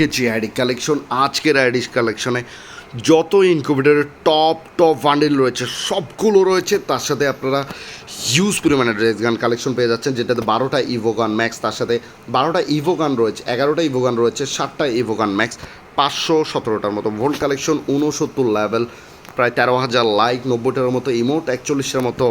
আজকে যে ID collection আজকের আইডি কালেকশনে যত ইনকুবেটারের টপ টপ বান্ডেল রয়েছে, সবগুলো রয়েছে। তার সাথে আপনারা হিউজ পরিমাণে ড্রেস গান কালেকশন পেয়ে যাচ্ছেন, যেটাতে বারোটা ইভোগান ম্যাক্স তার সাথে বারোটা ইভোগান রয়েছে, এগারোটা ইভোগান রয়েছে, সাতটা ইভোগান ম্যাক্স পাঁচশো সতেরোটার মতো ভোল্ট কালেকশন ঊনসত্তর লেভেল প্রায় তেরো হাজার লাইক নব্বইটার মতো ইমোট একচল্লিশের মতো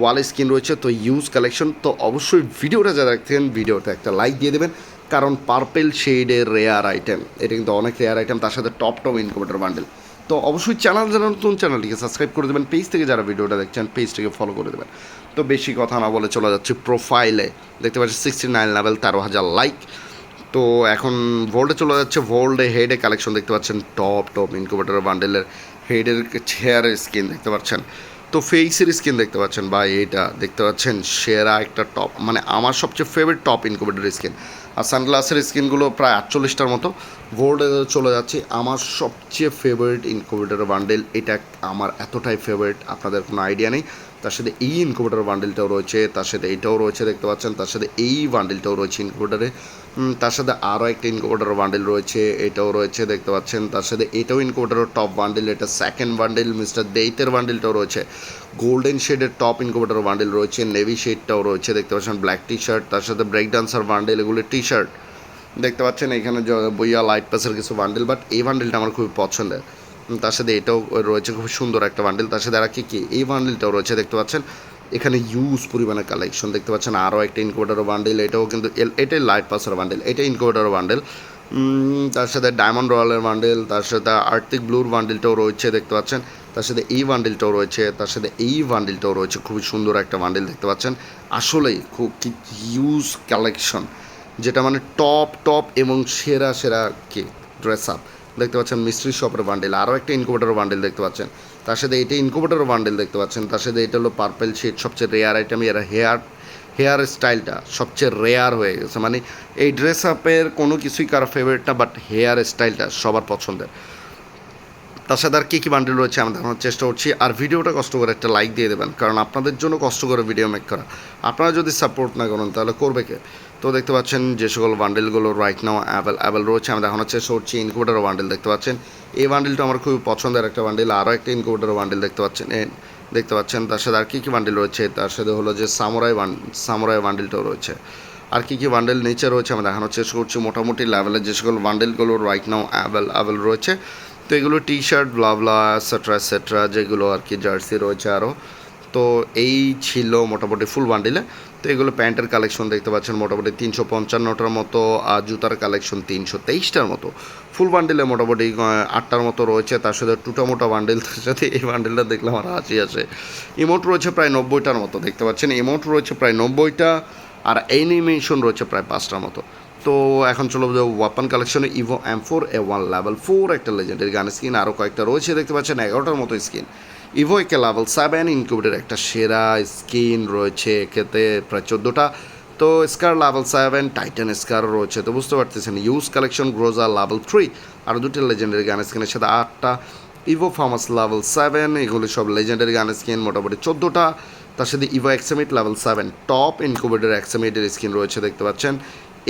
ওয়াল স্ক্রিন রয়েছে। তো ইউজ কালেকশন তো অবশ্যই ভিডিওটা যারা দেখছেন, ভিডিওতে একটা লাইক দিয়ে দেবেন। কারণ পার্পেল শেডের রেয়ার আইটেম এটা কিন্তু অনেক রেয়ার আইটেম তার সাথে টপ টপ ইনকুবেটার বান্ডেল তো অবশ্যই চ্যানেল যারা নতুন চ্যানেলটিকে সাবস্ক্রাইব করে দেবেন। পেজ থেকে যারা ভিডিওটা দেখছেন পেজটিকে ফলো করে দেবেন। তো বেশি কথা না বলে চলে যাচ্ছে প্রোফাইলে দেখতে পাচ্ছি সিক্সটি নাইন লেভেল তেরো হাজার লাইক তো এখন ভোল্টে চলে যাচ্ছে ভোল্ডে হেডে কালেকশন দেখতে পাচ্ছেন টপ টপ ইনকুবেটার বান্ডেলের হেডের চেয়ারের স্কিন দেখতে পাচ্ছেন। তো ফেসের স্কিন দেখতে পাচ্ছেন বা এটা দেখতে পাচ্ছেন সেরা একটা টপ মানে আমার সবচেয়ে ফেভারিট টপ ইনকুবেটার স্কিন আর সানগ্লাসের স্ক্রিনগুলো প্রায় আটচল্লিশটার মতো। গোল্ড চলে যাচ্ছে। আমার সবচেয়ে ফেভারিট ইনকুবেটার বান্ডেল এটা আমার এতটাই ফেভারিট আপনাদের কোনো আইডিয়া নেই। তার সাথে এই ইনকুবেটার বান্ডেলটাও রয়েছে, তার সাথে এইটাও রয়েছে, দেখতে পাচ্ছেন? তার সাথে এই বান্ডেলটাও রয়েছে ইনকুবেটারে তার সাথে আরও একটা ইনকুবেটার বান্ডেল রয়েছে, এটাও রয়েছে, দেখতে পাচ্ছেন? তার সাথে এটাও ইনকুবেটারের টপ বান্ডেল এটা সেকেন্ড বান্ডেল মিস্টার দেইতের বান্ডেলটাও রয়েছে। গোল্ডেন শেডের টপ ইনকুবেটার বান্ডেল রয়েছে নেভি শেডটাও রয়েছে, দেখতে পাচ্ছেন? ব্ল্যাক টি শার্ট তার সাথে ব্রেক ডান্সার বান্ডেল এগুলো টি শার্ট দেখতে পাচ্ছেন, এখানে বইয়া লাইট পাসের কিছু বান্ডেল বাট এই বান্ডেলটা আমার খুবই পছন্দের। তার সাথে এটাও রয়েছে, খুব সুন্দর একটা বান্ডেল তার সাথে আর কি? কি এই বান্ডেলটাও রয়েছে, দেখতে পাচ্ছেন? এখানে ইউজ পরিমাণে কালেকশন দেখতে পাচ্ছেন। আরও একটা ইনকোভার্টারও বান্ডেল এটাও কিন্তু এটাই লাইট পাসের বান্ডেল এটা ইনকোভার্টারও বান্ডেল তার সাথে ডায়মন্ড রয়্যালের বান্ডেল তার সাথে আর্থিক ব্লুর বান্ডেলটাও রয়েছে, দেখতে পাচ্ছেন? তার সাথে এই বান্ডেলটাও রয়েছে, তার সাথে এই বান্ডেলটাও রয়েছে, খুবই সুন্দর একটা বান্ডেল দেখতে পাচ্ছেন। আসলেই খুব হিউজ কালেকশন যেটা মানে টপ টপ এবং সেরা সেরা কি? ড্রেস আপ দেখতে পাচ্ছেন মিস্ত্রি শপের বান্ডেল আরও একটা ইনকুবেটার বান্ডেল দেখতে পাচ্ছেন। তার সাথে এটা ইনকুবেটার বান্ডেল দেখতে পাচ্ছেন, তার সাথে এটা হলো পার্পেল শেড সবচেয়ে রেয়ার আইটেম এর হেয়ার হেয়ার স্টাইলটা সবচেয়ে রেয়ার হয়ে গেছে। মানে এই ড্রেস আপের কোনো কিছুই কারও ফেভারিট না বাট হেয়ার স্টাইলটা সবার পছন্দের। তার সাথে আর কী কী বান্ডেল রয়েছে আমি দেখানোর চেষ্টা করছি। আর ভিডিওটা কষ্ট করে একটা লাইক দিয়ে দেবেন, কারণ আপনাদের জন্য কষ্ট করে ভিডিও মেক করা। আপনারা যদি সাপোর্ট না করেন, তাহলে করবে কে? তো দেখতে পাচ্ছেন যে সকল বান্ডেলগুলো রাইট নাও অ্যাভেল অ্যাভেল রয়েছে আমি দেখানোর চেষ্টা করছি। ইনকুবেটার বান্ডেল দেখতে পাচ্ছেন। এই বান্ডেলটা আমার খুবই পছন্দের একটা বান্ডেল আরও একটা ইনকুবেটার বান্ডেল দেখতে পাচ্ছেন। দেখতে পাচ্ছেন, তার সাথে আর কী কী বান্ডেল রয়েছে? তার সাথে হলো যে সামুরাই বান সামুরাই বান্ডেলটাও রয়েছে। আর কী কী বান্ডেল নিচে রয়েছে আমি দেখানোর চেষ্টা করছি। মোটামুটি লেভেলের যে সকল বান্ডেলগুলো রাইট নাও অ্যাভেল অ্যাভেল রয়েছে। তো এগুলো T shirt blah blah etcetera etcetera যেগুলো আর কি জার্সি রয়েছে আরও তো এই ছিল মোটামুটি ফুল বান্ডিলে তো এগুলো প্যান্টের কালেকশন দেখতে পাচ্ছেন, মোটামুটি তিনশো পঞ্চান্নটার মতো, আর জুতার কালেকশন তিনশো তেইশটার মতো। ফুল বান্ডিলে মোটামুটি আটটার মতো রয়েছে। তার সাথে টুটা মোটা বান্ডিল তার সাথে এই বান্ডিলটা দেখলে আমার হাসি আসে। ইমোট রয়েছে প্রায় নব্বইটার মতো, দেখতে পাচ্ছেন? ইমোট রয়েছে প্রায় নব্বইটা, আর অ্যানিমেশন রয়েছে প্রায় পাঁচটার মতো। তো এখন চলো যে ওয়াপান কালেকশনে evo M four A one level four একটা লেজেন্ডের গান স্কিন আরও কয়েকটা রয়েছে, দেখতে পাচ্ছেন এগারোটার মতো skin Evo AK level seven ইনকিউবেটের একটা সেরা স্কিন রয়েছে একেতে প্রায় চোদ্দোটা। তো scar level seven titan scar রয়েছে, তো বুঝতে পারতেছেন use collection Groza level three আর দুটি লেজেন্ডের গান স্কিনের সাথে আটটা। ইভো ফার্মাস লেভেল সেভেন এগুলি সব লেজেন্ডারি গান স্কিন মোটামুটি চোদ্দোটা। তার সাথে ইভো এক্সামিট লেভেল সেভেন টপ ইনকুবেটের এক্সামিটের স্কিন রয়েছে, দেখতে পাচ্ছেন।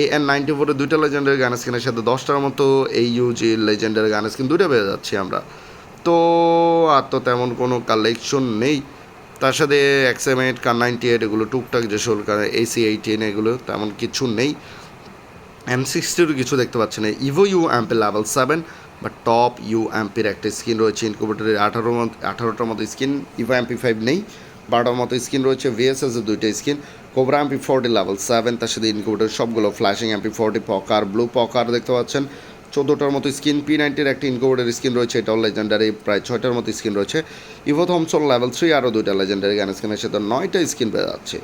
এ এন নাইনটি ফোরে দুইটা লেজেন্ডারি গান স্কিনের সাথে দশটার মতো এই ইউজি লেজেন্ডারি গান স্কিন দুইটা পেয়ে যাচ্ছি আমরা। তো, আর তো তেমন কোনো কালেকশন নেই। তার সাথে এক্সামেট কার নাইনটি এইট এগুলো, টুকটাক যে সকল এসি এইটিন এগুলো, তেমন কিছু নেই। এম সিক্সটিরও কিছু দেখতে পাচ্ছি না। ইভো ইউ অ্যাম্পের লেভেল সেভেন বা টপ ইউ অ্যাম্পের একটা স্কিন রয়েছে ইনকুবেটারের আঠারো আঠারোটার মতো স্কিন ইভো এমপি ফাইভ নেই। বারোটার মতো স্কিন রয়েছে ভিএসএস দুইটা skin cobra MP forty level seven তার সাথে ইনকুবেটার সবগুলো ফ্ল্যাশিং এমপি ফোরটি পকার ব্লু পকার দেখতে পাচ্ছেন। চোদ্দোটার মতো স্কিন পি নাইনটির একটা ইনকুবেটার স্কিন রয়েছে, এটাও লেজেন্ডারি প্রায় ছয়টার মতো স্কিন রয়েছে। ইভো থমসন লেভেল থ্রি আরও দুইটা লেজেন্ডারি গান স্কিনের সাথে নয়টা স্কিন পেয়ে যাচ্ছে।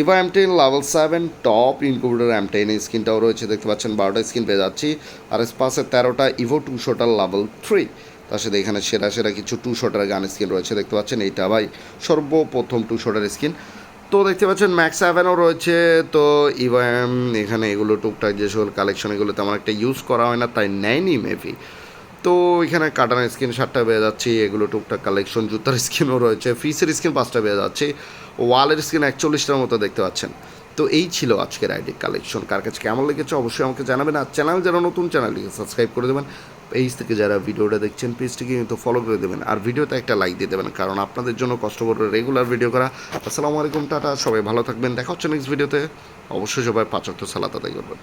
Evo M ten level seven top incubator M ten স্কিনটাও রয়েছে, দেখতে পাচ্ছেন, বারোটা স্কিন পেয়ে যাচ্ছি। আর স্পাসের তেরোটা ইভো টু শোটার লেভেল থ্রি তার সাথে এখানে সেরা সেরা কিছু টু শটার গান স্কিন রয়েছে, দেখতে পাচ্ছেন, এইটা ভাই সর্বপ্রথম টু শটার স্কিন তো দেখতে পাচ্ছেন ম্যাক্স সেভেনও রয়েছে। তো ইভাম এখানে এগুলো টুকটাক যে সকল কালেকশন এগুলো তেমন একটা ইউজ করা হয় না, তাই নেয়নি মেবি তো এখানে কাটানোর স্কিন সাতটা পেয়ে যাচ্ছি, এগুলো টুকটাক কালেকশন জুতার স্কিনও রয়েছে ফিসের স্কিন পাঁচটা পেয়ে যাচ্ছে। ওয়ালের স্কিন একচল্লিশটার মতো দেখতে পাচ্ছেন। তো এই ছিল আজকের আইডি কালেকশন। কার কাছে কেমন লেগেছে অবশ্যই আমাকে জানাবেন। আর চ্যানেল যারা নতুন, চ্যানেলটিকে সাবস্ক্রাইব করে দেবেন। পেজ থেকে যারা ভিডিওটা দেখছেন, পেজটিকে কিন্তু ফলো করে দেবেন। আর ভিডিওতে একটা লাইক দিয়ে দেবেন, কারণ আপনাদের জন্য কষ্ট করে রেগুলার ভিডিও করা। আসসালামু আলাইকুম, টাটা, সবাই ভালো থাকবেন। দেখা হচ্ছে নেক্সট ভিডিওতে অবশ্যই সবাই পাঁচ অর্থ আদায় করবেন।